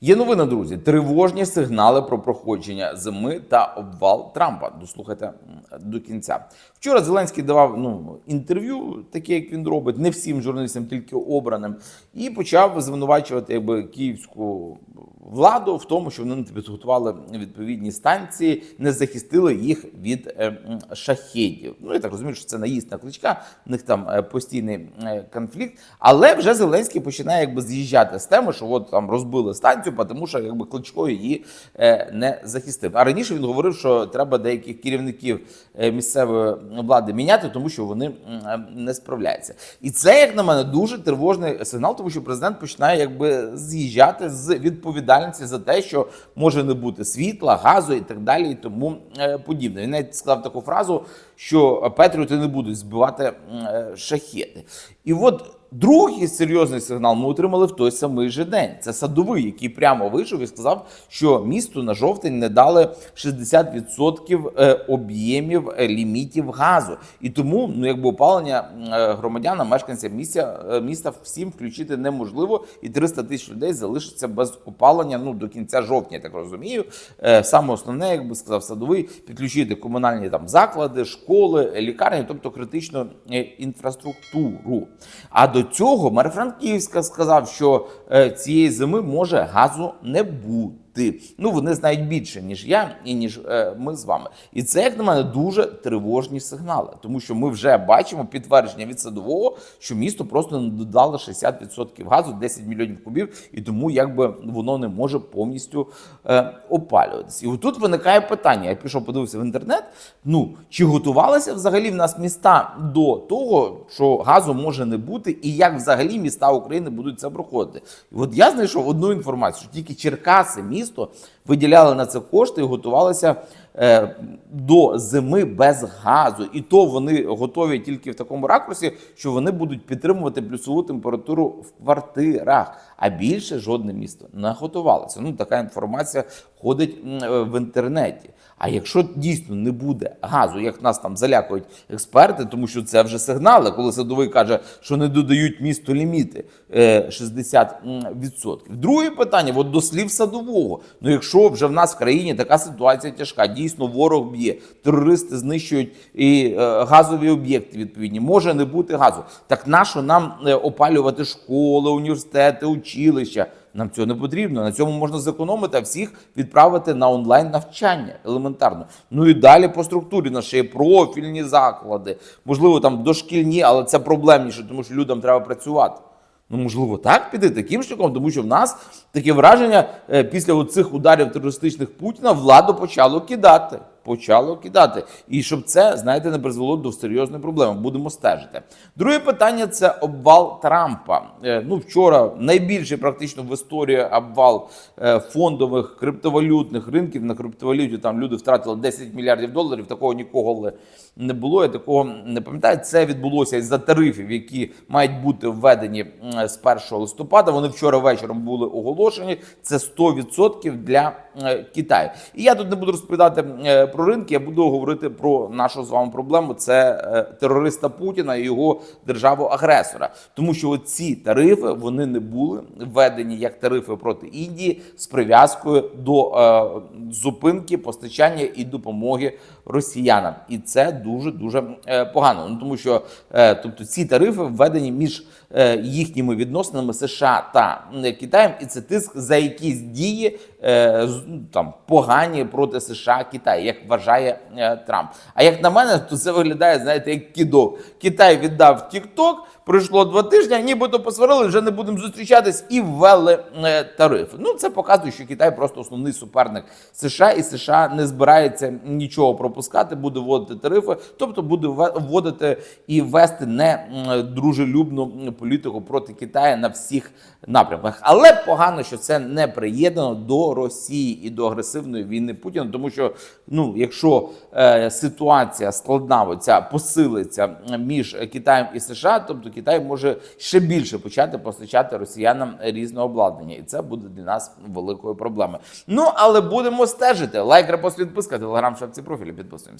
Є новина, друзі. Тривожні сигнали про проходження зими та обвал Трампа. Дослухайте до кінця. Вчора Зеленський давав ну інтерв'ю, таке як він робить, не всім журналістам, тільки обраним, і почав звинувачувати якби київську владу в тому, що вони не підготували відповідні станції, не захистили їх від е, м, шахедів. Ну я так розумію, що це наїзд на кличка. В них там е, постійний е, конфлікт. Але вже Зеленський починає якби з'їжджати з теми, що от там розбили станцію, тому що якби кличко її не захистив. А раніше він говорив, що треба деяких керівників місцевої влади міняти, тому що вони не справляються. І це, як на мене, дуже тривожний сигнал, тому що президент починає якби з'їжджати з відповідальності за те, що може не бути світла, газу і так далі, і тому е, подібне. Він навіть сказав таку фразу, що Петріоти не будуть збивати е, шахети. І от другий серйозний сигнал ми отримали в той самий же день. Це садовий, який прямо вийшов і сказав, що місту на жовтень не дали 60% е, об'ємів е, лімітів газу. І тому ну якби опалення е, громадянам, мешканцям місця міста всім включити неможливо, і 300 тисяч людей залишаться без опалення ну до кінця жовтня. Я так розумію. Саме основне, як би сказав садовий, підключити комунальні там заклади, школи, лікарні, тобто критичну інфраструктуру. А до цього Марфранківська сказав, що е, цієї зими може газу не бути. Ну вони знають більше ніж я і ніж е, ми з вами. І це, як на мене, дуже тривожні сигнали, тому що ми вже бачимо підтвердження від садового, що місто просто не додало 60% газу, 10 мільйонів кубів, і тому якби воно не може повністю е, опалюватися. І отут виникає питання. Я пішов, подивився в інтернет. Ну чи готувалися взагалі в нас міста до того, що газу може не бути, і як взагалі міста України будуть це проходити? І от я знайшов одну інформацію, що тільки Черкаси, виділяли на це кошти і готувалися до зими без газу. І то вони готові тільки в такому ракурсі, що вони будуть підтримувати плюсову температуру в квартирах. А більше жодне місто не готувалося. Ну така інформація ходить е, в інтернеті. А якщо дійсно не буде газу, як нас там залякують експерти, тому що це вже сигнали, коли садовий каже, що не додають місту ліміти е, 60%. Друге питання: от до слів садового. Ну якщо вже в нас в країні така ситуація тяжка, дійсно ворог б'є, терористи знищують і е, газові об'єкти відповідні, може не бути газу. Так нащо нам е, опалювати школи, університети, училища? Нам цього не потрібно. На цьому можна зекономити, а всіх відправити на онлайн навчання елементарно. Ну і далі по структурі нас є профільні заклади, можливо, там дошкільні, але це проблемніше, тому що людям треба працювати. Ну, можливо, так піти таким шляхом, тому що в нас таке враження е, після цих ударів терористичних Путіна владу почало кидати. Почало кидати. І щоб це, знаєте, не призвело до серйозної проблеми. Будемо стежити. Друге питання це обвал Трампа. Е, Ну, вчора найбільший практично в історії обвал е, фондових криптовалютних ринків. На криптовалюті там люди втратили 10 мільярдів доларів. Такого ніколи не було. Я такого не пам'ятаю. Це відбулося із-за тарифів, які мають бути введені з 1 листопада. Вони вчора вечором були оголошені. Це 100% для Китаю. І я тут не буду розповідати е, про ринки. Я буду говорити про нашу з вами проблему. Це е, терориста Путіна і його державу-агресора. Тому що ці тарифи вони не були введені як тарифи проти Індії з прив'язкою до е, зупинки постачання і допомоги росіянам. І це дуже дуже е, погано. Ну тому що е, тобто ці тарифи введені між е, їхніми відносинами США та е, Китаєм, і це тиск за якісь дії е, там погані проти США Китай, як вважає е, Трамп. А як на мене, то це виглядає, знаєте, як кідок. Китай віддав TikTok, пройшло два тижні, нібито посварили, вже не будемо зустрічатись і ввели е, тарифи. Ну це показує, що Китай просто основний суперник США, і США не збирається нічого пропускати, буде вводити тарифи, тобто буде вводити і ввести не дружелюбну політику проти Китаю на всіх напрямках. Але погано, що це не приєднано до Росії і до агресивної війни Путіна, тому що ну, якщо е, ситуація складна, оця посилиться між Китаєм і США, тобто Китай може ще більше почати постачати росіянам різне обладнання, і це буде для нас великою проблемою. Ну але будемо стежити. Лайк, репост, підписка, телеграм, шапці профілі. Підписуємося.